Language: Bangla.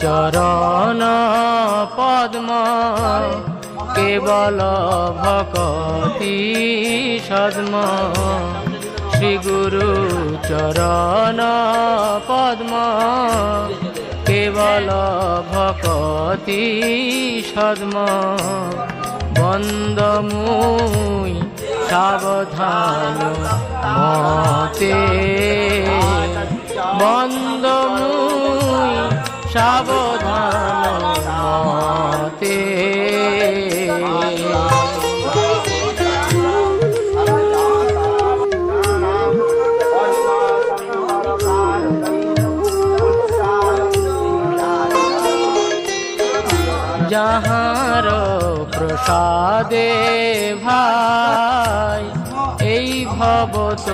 চরণ পদ্ম। কেবল ভকতি সদ্ম। শ্রী গুরু চরণ পদ্ম। কেবল ভকতি সদ্ম। বন্দমুই সাবধান। বন্ধ মুই সাবধান মতে। যাহার প্রসাদে ভাই এই ভবত